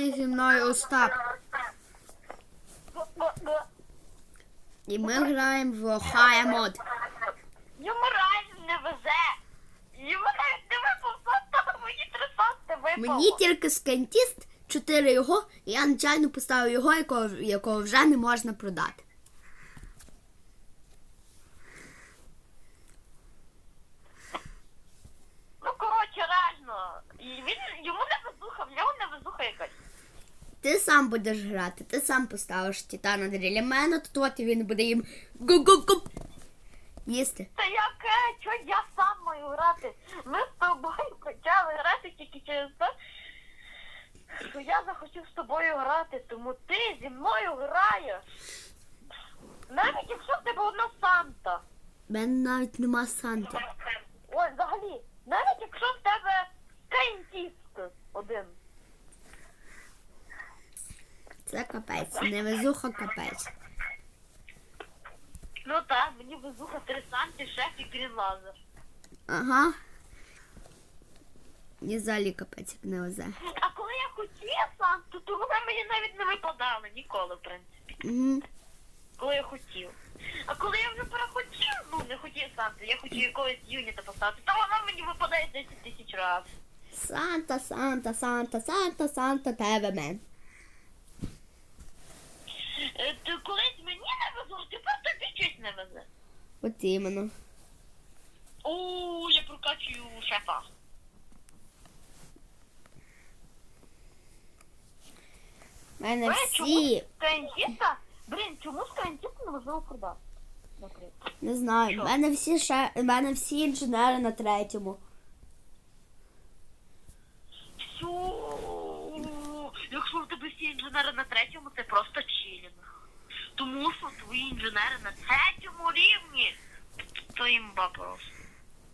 Зі мною Остап. І ми граємо в High мод. Йому реально не везе. Йому навіть не випав санта, мені три санти випало. Мені тільки скантіст, 4 його, і я нечайно поставив його, якого, якого вже не можна продати. Ну, коротше, реально. І він, йому не везуха, в нього не везуха якась. Ти сам будеш грати, ти сам поставиш Титана для мене, то от він буде їм гу-гу-гу їсти. Та яке, що я сам маю грати? Ми з тобою почали грати тільки через те, що я захотів з тобою грати, тому ти зі мною граєш. Навіть якщо в тебе одна Санта. У мене навіть нема Санти. Ой, взагалі, навіть якщо в тебе кайнтіст один. Це капець, невезуха капець. Ну так, мені везуха три Санти, шеф і Грін Лазер. Ага. І взагалі капець, як не везе. А коли я хотіла Санту, то вони мені навіть не випадали ніколи, в принципі. Угу. Коли я хотів. А коли я вже перехотів, ну не хотів Санту, я хотів якогось юніта поставити, то вона мені випадає 10 тисяч разів. Санта, Санта, Санта, Санта, Санта, тебе мен. Е, То колись мені не везло, тепер тобі щось не везе. От іменно. О, я прокачую шефа. У мене всі. чому скайнтіста? Блін, чому скайнтіста неможливо продати? Наприклад. Не знаю. У мене всі ще. У мене всі інженери на третьому. Всю. Якщо в тебе всі інженери на третьому, це просто чилінг. Тому що твої інженери на третьому рівні. То імба просто.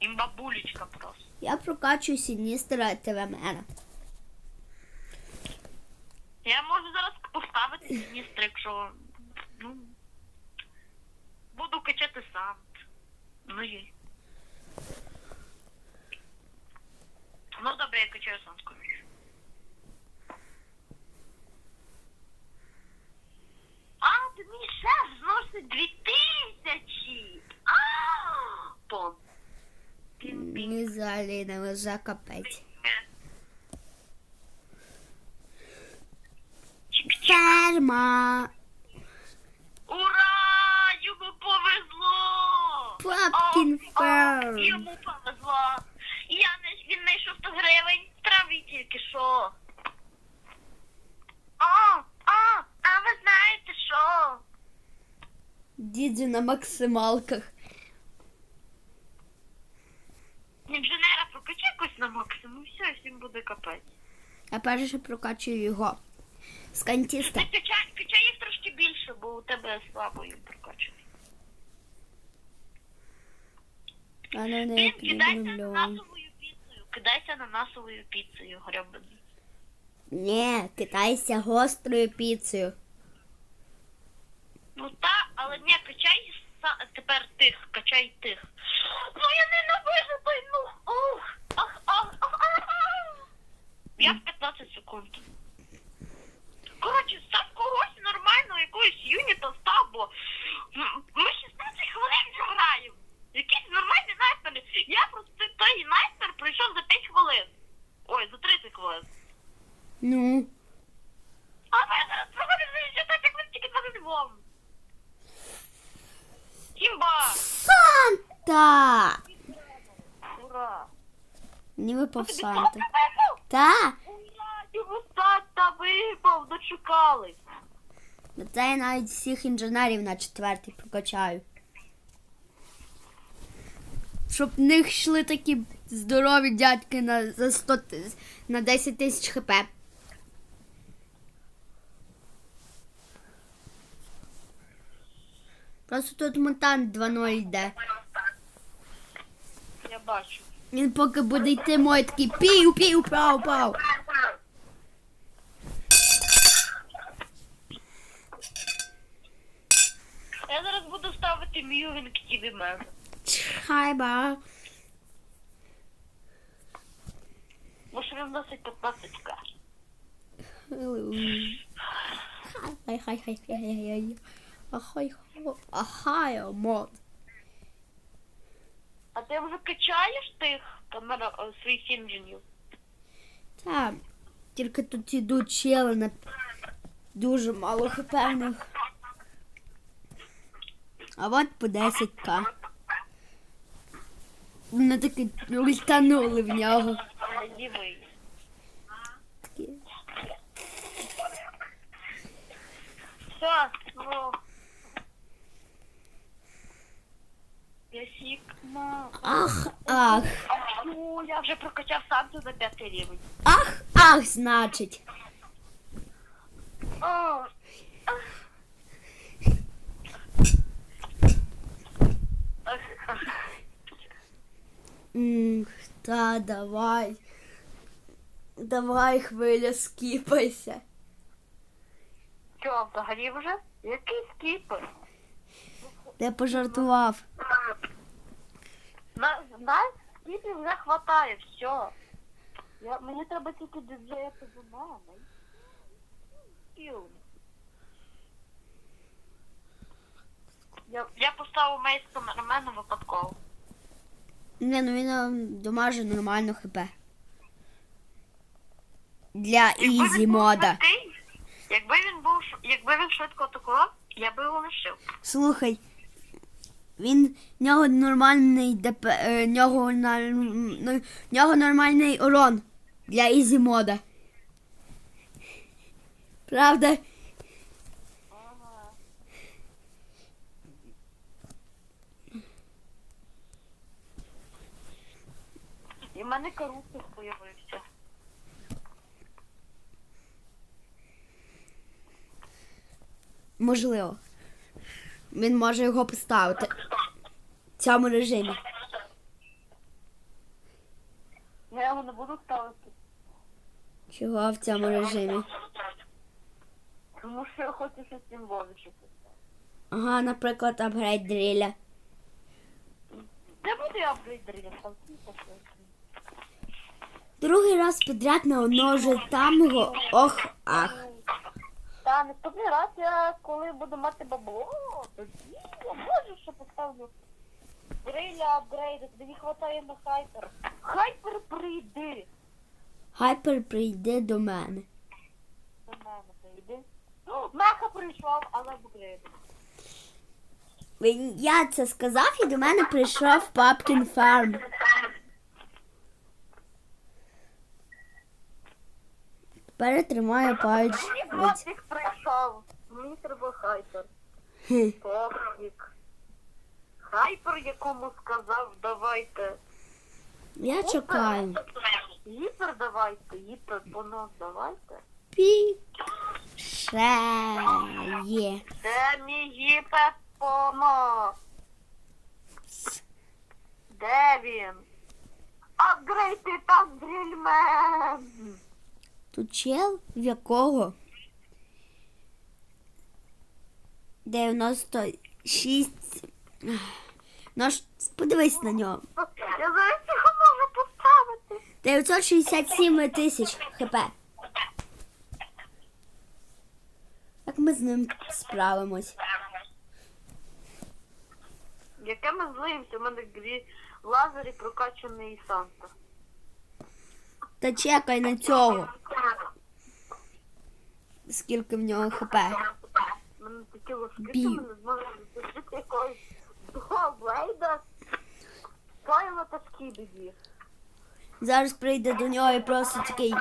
Імбабулечка просто. Я прокачую Сіністера ТВ мене. Я можу зараз поставити міністр, якщо ну буду качати сам. Ну і. Ну добре, я качаю сам скоріше. Ти мій шеф зносить дві тисячі. Взагалі не везе капець. Ферма. Ура! Йому повезло! Папкін О, о, ферм. Йому повезло! Я не він знайшов 100 гривень в траві тільки що. А, а, а ви знаєте що? Дідзю на максималках. Інженера прокачай якось на максимум, все, всім буде капець. Я перше прокачую його. Скантіста. Ти качай, качай їх трошки більше, бо у тебе слабо їм прокачують. А ну не кидайся люблю. ананасовою піцею, кидайся ананасовою піцею, гребаний. Ні, китайся гострою піцею. Ну та, але ні, качай тепер тих, качай тих. Ну я ненавижу той, ну, ух, ах, ах, ах, ах, ах. Я в 15 секунд. Коротше, став когось нормального, якогось юніта став, бо м, ми 16 хвилин вже граємо. Якийсь нормальний найстер. Я просто той найстер пройшов за 5 хвилин. Ой, за 30 хвилин. Ну. А ви зараз проходите за 10 хвилин тільки за Львовом. Хімба! Санта! Ура! Санта? Та? Йому Санта випав! Дочекались! Це я навіть всіх інженерів на четвертий прокачаю. Щоб в них йшли такі здорові дядьки на, за 100, на 10 тисяч хп. Просто тут мутант 2.0 йде. Я бачу. Він поки буде йти мой такий пів, пів, пау, пау. Я зараз буду ставити мювінг TV мене. Хайба. Бо що він носить 15к. Хай, хай, хай, хай, хай, хай. Ахай, ахай, мод. А ти вже качаєш тих камера своїх інженів? Та, тільки тут ідуть чели на дуже мало хп. А от по 10к. Вони таки ультанули в нього. Такі. Все, ну. Я сікна. Ах, ах, Ну, я вже прокачав Санту за п'ятий рівень. ах, ах, значить. О. М, Та давай. Давай, хвиля, скіпайся. Що, взагалі вже? Який скіпер? Ти пожартував. На, на вже хватає, все. Я, мені треба тільки до мене. Скіл. Я, я поставив мейс камерамена випадково. Не, ну він е, домаже нормально хп. Для Якби він ізі був мода. швидкий, Якби він був ш- якби він швидко атакував, я би його лишив. Слухай, він в нього нормальний ДП, е, в нього, в нього нормальний урон для ізі мода. Правда? І в мене корупція появився. Можливо. Він може його поставити в цьому режимі. Я його не буду ставити. Чого в цьому режимі? Тому що я хочу щось з цим вирішити. Ага, наприклад, апгрейд дриля. Де буде апгрейдер? Другий раз підряд на одного ж самого ох ах. Та наступний раз я коли буду мати бабло, тоді я можу ще поставлю дриля апгрейди, тобі не хватає на хайпер. Хайпер прийди. Хайпер прийде до мене. До мене прийди. О, Меха прийшов, але апгрейд. Він- Я це сказав і до мене прийшов Папкін Фарм. Тепер тримаю пальч. Мені Попік прийшов. Треба хайпер. Хе. Хайпер, якому сказав, давайте. Я чекаю. Гіпер давайте, гіпер бонус давайте. Пі. Ще є. Де мій гіпер бонус? Де він? Апгрейд титан дрільмен. Тут чел, в якого 96. Ну ж, подивись на нього. Я зараз його можу поставити. 967 тисяч хп. Як ми з ним справимось? Яке ми злимося? У мене грі в лазері прокачаний Санта. Та чекай на цього. Скільки в нього хп. У мене такі ложки, Бів. що ми не зможемо якогось того Блейда. Файла та скібіді. Зараз прийде до нього і просто такий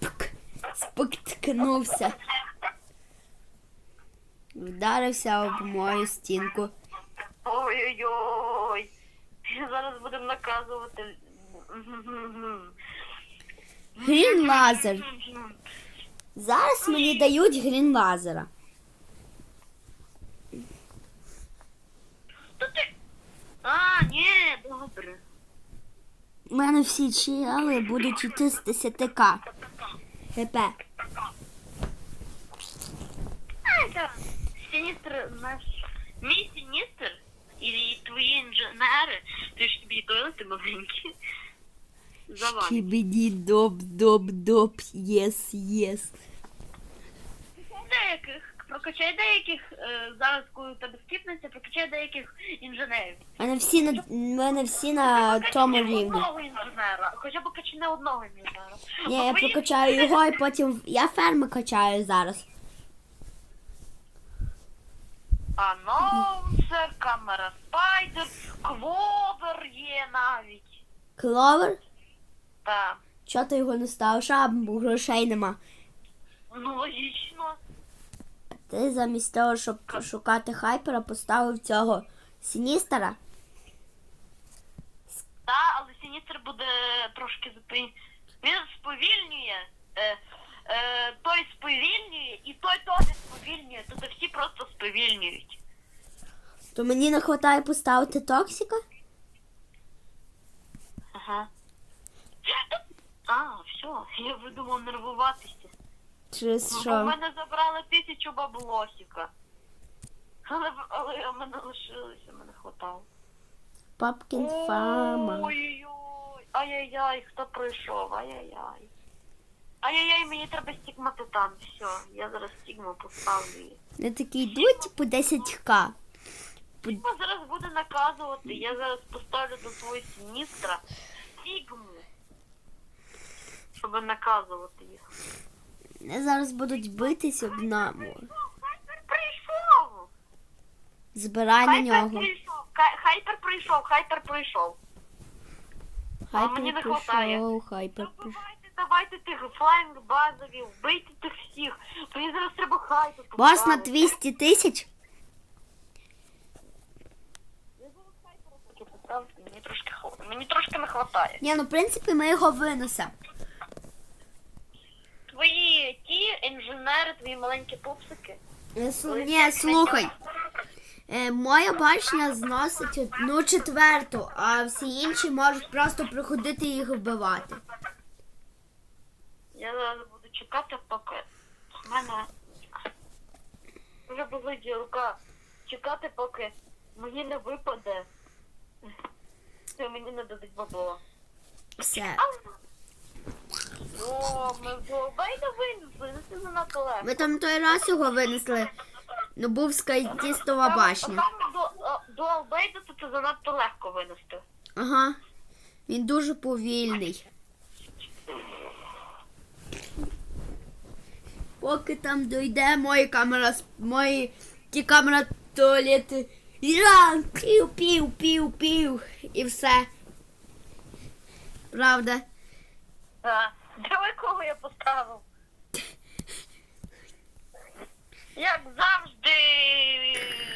пк, споткнувся. Вдарився об мою стінку. Ой-ой-ой. Зараз будемо наказувати. Грін лазер. Зараз мені дають грін лазера. То ти... А, ні, добре. У мене всі чіли будуть йти з 10к. ХП. Сіністр наш. Мій сіністр і твої інженери, ти ж тобі туалети маленькі. За вами. Шібіді доп доп доп єс єс. деяких, прокачай деяких, е, зараз коли у тебе скіпнеться, прокачай деяких інженерів. У мене всі на, у мене всі на тому рівні. Одного інженера, хоча б качи не одного інженера. Ні, я Бо твої- прокачаю його і потім. Я ферми качаю зараз. Анонсер, камера спайдер, квовер є навіть. Кловер? Так. Чого ти його не ставиш? А, бо грошей нема. Ну логічно. Ти замість того, щоб шукати хайпера, поставив цього Сіністера. Та, але Сіністр буде трошки зупин. Він сповільнює. Е, е, той сповільнює і той теж сповільнює. Тут всі просто сповільнюють. То мені не вистачає поставити Токсика? Ага. А, все, я видумав нервуватися. Через Ну, У мене забрали тисячу баблосика. Але, але в мене лишилося, мене хватало. Папкін фама. Ой-ой-ой. Ай-яй-яй, хто пройшов? Ай-яй-яй. Ай-яй-яй, мені треба стігмати там. Все, я зараз стігму поставлю. її. Не такі йдуть по 10к. Стігма зараз буде наказувати. Я зараз поставлю до свого сіністра стігму. Щоб наказувати їх. Зараз будуть битись об нами. Хайпер прийшов! Збирай на нього. Хайпер прийшов, хайпер прийшов. Хайпер прийшов, хайпер прийшов. Давайте, давайте тих флайнг базові, вбийте тих всіх. Мені зараз треба хайпер Бос на 200 тисяч? Мені трошки, мені трошки не хватає. Ні, ну в принципі ми його винесемо. Твої ті інженери, твої маленькі пупсики. Е, Ні, слухай. Е, моя башня зносить одну четверту, а всі інші можуть просто приходити і їх вбивати. Я зараз буду чекати, поки в мене вже болить рука. Чекати, поки мені не випаде. Це мені не дадуть бабло. Все. О, ми Бейда винесли, ну це занадто легко. Ми там той раз його винесли. Ну був скайдістова башня. Саме до, до Албейда то це занадто легко винести. Ага. Він дуже повільний. Поки там дойде моя камера, с- мої ті камера туалети. Ран, пів, пів, пів, пів. І все. Правда. А, далеко я поставив. Як завжди.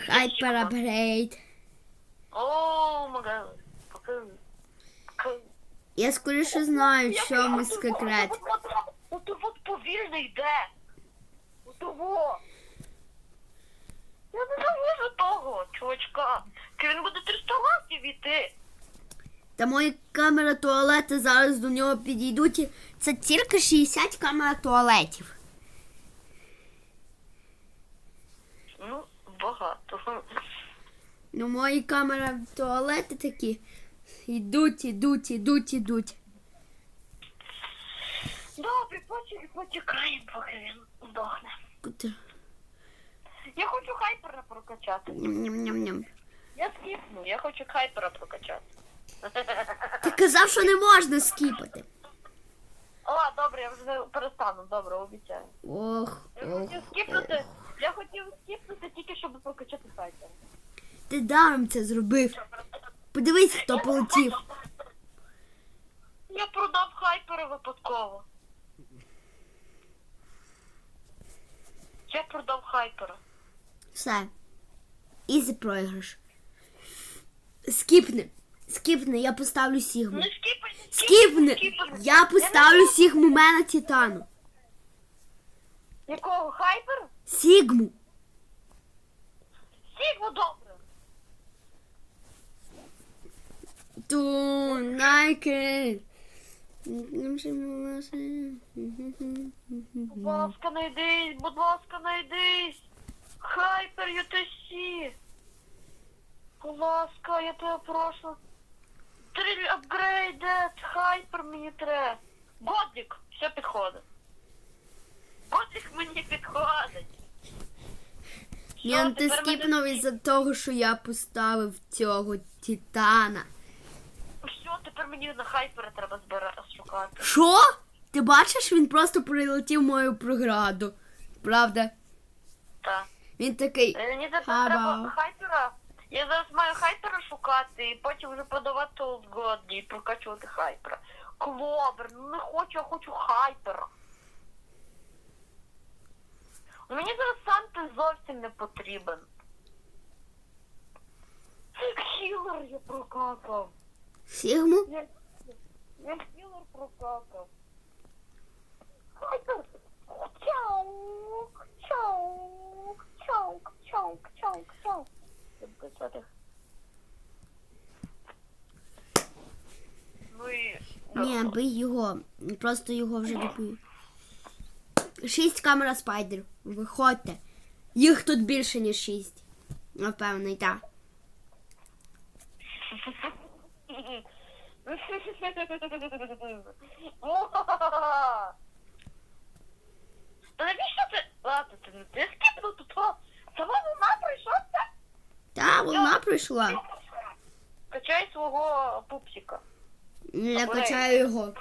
Хайпер апгрейд. О, мага. Я скоріше знаю, що ми секрет. От, от, повільно йде. Того. Я не завожу того, чувачка. Він буде 300 лайків іти. Та мої камери туалети зараз до нього підійдуть. Це тільки 60 камер туалетів. Ну, багато. Ну, мої камери туалети такі. Йдуть, ідуть, ідуть, ідуть. Добре, почекай, почекаємо, поки він здохне. Куди? Я хочу хайпера прокачати. Ням-ням-ням. Я скіпну, я хочу хайпера прокачати. Ти казав, що не можна скіпати. О, добре, я вже перестану, добре, обіцяю. Ох, Я ох. хотів скіпнути, я хотів скіпнути тільки, щоб прокачати хайпера. Ти даром це зробив. Подивись, хто полетів. Я продав хайпера випадково. Я продав хайпера. Все. Ізі проіграш. Скіпни. Скіпни, я поставлю сігму. Не скіпай, не Скіпни! Я поставлю сігму мене Титану. Якого хайпера? Сігму. Сігму добре. Ту найки. Будь ласка, найдись, будь ласка, найдись. Хайпер UTC. Будь ласка, я тебе прошу. Три апгрейдед, хайпер мені треба. Годик, все підходить. Годик мені підходить. Ну ти скіпнув із-за того, що я поставив цього титана. Все, тепер мені на хайпера треба збирати шукати. Що? Ти бачиш, він просто прилетів мою програду. Правда? Так. Він такий. Е, Мені треба хайпера. Я зараз маю хайпера шукати і потім вже подавати годні і прокачувати хайпера. Клобер, ну не хочу, я хочу хайпера. Мені зараз Санти зовсім не потрібен. Хілер я прокакав. Сігму? Я, я хілер прокакав. Хайпер. Чаук, чаук, чаук, чаук, чаук, чаук. Ну і... Ні, бий його. Просто його вже добив. Шість камера спайдер. Виходьте. Їх тут більше, ніж шість. Напевно, і так. Та навіщо це? Ладно, ти не ти скипнув тут. о, Сама вона прийшла? Та, вона прийшла. Качай свого пупсика. Я качаю його.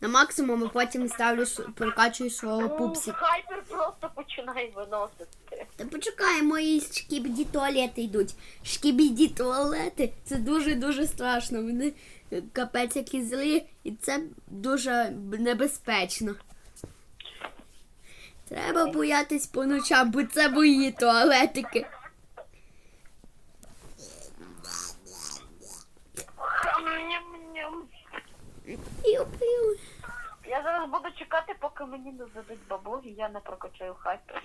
На максимум, а потім ставлю с- прокачую свого Ну, пупсика. Хайпер просто починає виносити. Та почекай, мої шкібді туалети йдуть. Шкібді туалети це дуже-дуже страшно. Вони е, капець які злі, і це дуже небезпечно. Треба боятись по ночам, бо це мої туалетики. Зараз буду чекати, поки мені не дадуть бабло, і я не прокачаю хайпер.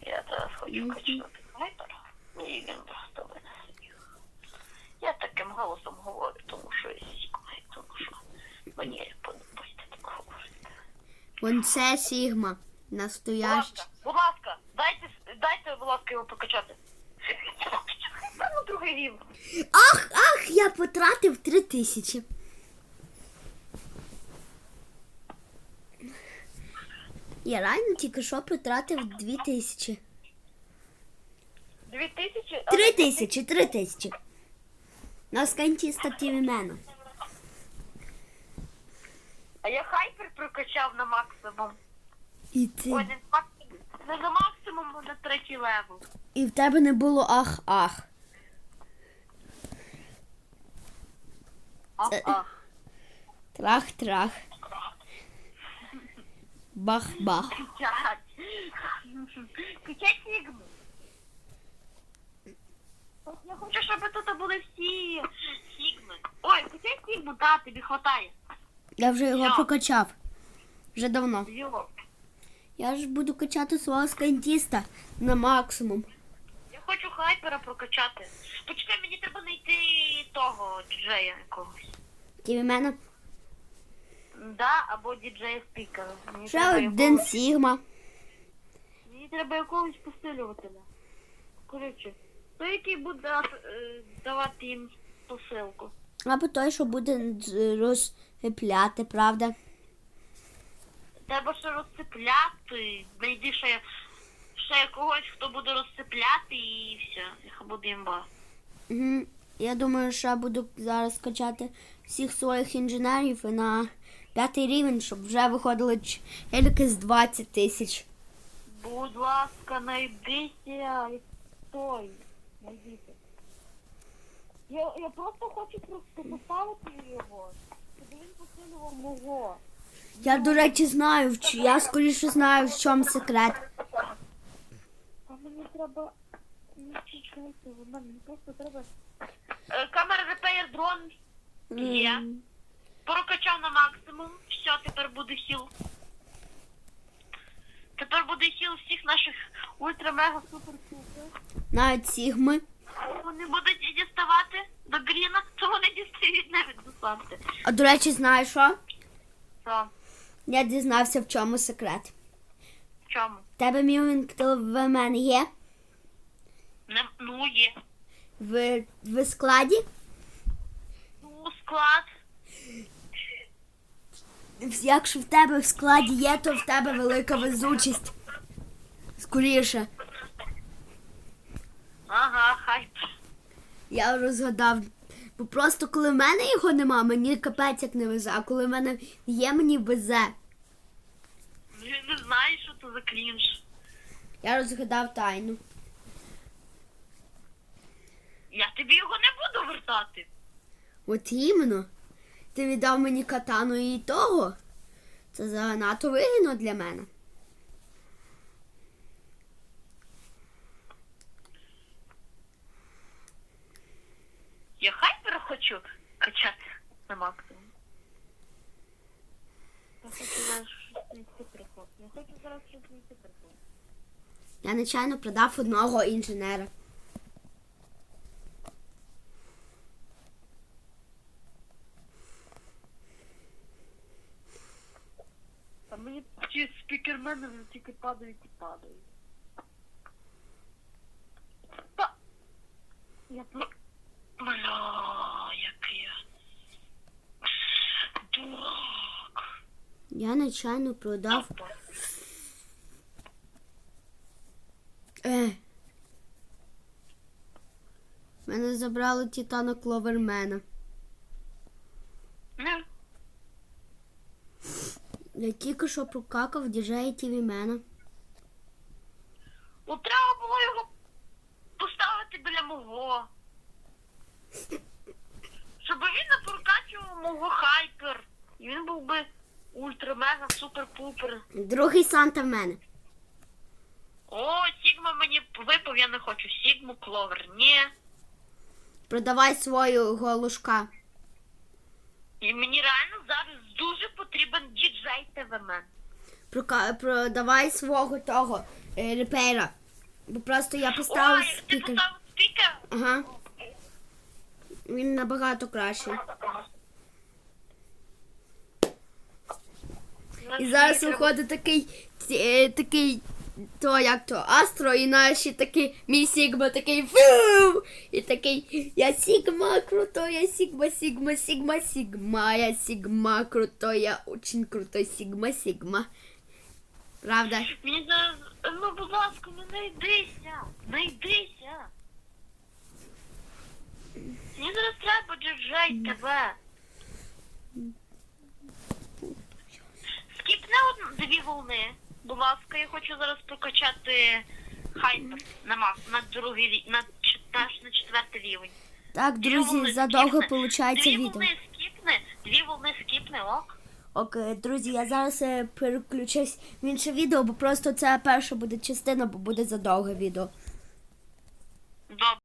Я зараз хочу Мгм. качати хайпер, і він просто винесе. Я таким голосом говорю, тому що я сікма, тому що мені подобається так говорити. Вон це Сігма. Настоящий. будь ласка, дайте, дайте, будь ласка, його прокачати. Ну другий рівень. Ах, ах, я потратив три тисячі. Я реально тільки що потратив дві тисячі. Дві тисячі? Три тисячі, три тисячі. На сканті статті мене. А я хайпер прокачав на максимум. І Ой, ти. не на максимум. Не на максимум, а на третій левел. І в тебе не було ах-ах. Ах-ах. Трах-трах. Бах-бах. Качать. Качать сігму. Я хочу, щоб тут були всі сігми. Ой, качай сігму, да, тобі хватає. Я вже його Що? прокачав. Вже давно. Йо. Я ж буду качати свого скантіста на максимум. Я хочу хайпера прокачати. Почекай, мені треба знайти того діджея якогось. Ті в мене. Да, або діджея спікера. Мені Ще один якогось- Сігма. Мені треба якогось посилювателя. Коротше, той, який буде е, давати їм посилку. Або той, що буде з- правда? Треба ще розцепляти. Знайди ще, ще якогось, хто буде розцепляти і все. Їх буде імба. Угу. Я думаю, що я буду зараз качати всіх своїх інженерів і на п'ятий рівень, щоб вже виходили челіки з 20 тисяч. Будь ласка, найдися і той. Я, я просто хочу просто поставити його, щоб він посилював мого. Я, до речі, знаю, я скоріше знаю, в чому секрет. А мені треба. Не чекайте, вона мені просто треба. Камера репеєр дрон Є. Прокачав на максимум. Все, тепер буде хіл. Тепер буде хіл всіх наших ультра мега супер. Навіть Сігми. Вони будуть діставати до Гріна, то вони дістають навіть до Санти. А до речі, знаєш що? Що? Я дізнався, в чому секрет. В чому? В тебе мівінг в мене є? Не, ну є. В, в складі? Ну, склад. Якщо в тебе в складі є, то в тебе велика везучість. Скоріше. Ага, хайп. Я розгадав. Бо просто коли в мене його нема, мені капець як не везе, а коли в мене є, мені везе. Я не знаю, що це за крінж. Я розгадав тайну. Я тобі його не буду вертати. От іменно. Ти віддав мені катану і того. Це занадто вигідно для мене. Я хайпера хочу качати на максимум. Я хочу зараз щось знайти. Я хочу зараз щось знайти прикол. Я нечайно продав одного інженера. Мені ці спікермени вже тільки падають і падають. Та... Я про... Бля, який я... Дурак. Я нечайно продав. Е. Мене забрали Титана Кловермена. Не. Я тільки що прокакав діджея Тівімена. Ну треба було його поставити біля мого. Щоб він не прокачував мого хайпер. І він був би ультра-мега супер-пупер. Другий Санта в мене. О, Сігма мені випав, я не хочу. Сігму кловер. Ні. Продавай свою голушка. І мені реально зараз потрібен діджей ТВМ. Прока... Продавай свого того е, репера. Бо просто я поставив Ой, ти спікер. поставив спікер? Ага. Він набагато кращий. І зараз виходить такий, е, такий, то як то, Астро, і наші такі, мій Сігма такий фу! І такий, я Сігма крутой, я Сігма, Сігма, Сігма, Сігма, я Сігма крутой, я очень крутой Сігма, Сігма. Правда? Мені зараз, ну, будь ласка, ну не йдися. Не йдися. Мені зараз треба діджей тебе. Скіпне од- дві волни. Будь ласка, я хочу зараз прокачати хайпер на мас, на другий рі- на, ч- на, на четвертий рівень. Так, Дві друзі, задовго скіпне. виходить Дві відео. волни скіпне, дві волни скіпне, ок. Окей, друзі, я зараз е, переключусь в інше відео, бо просто це перша буде частина, бо буде задовге відео. Добре.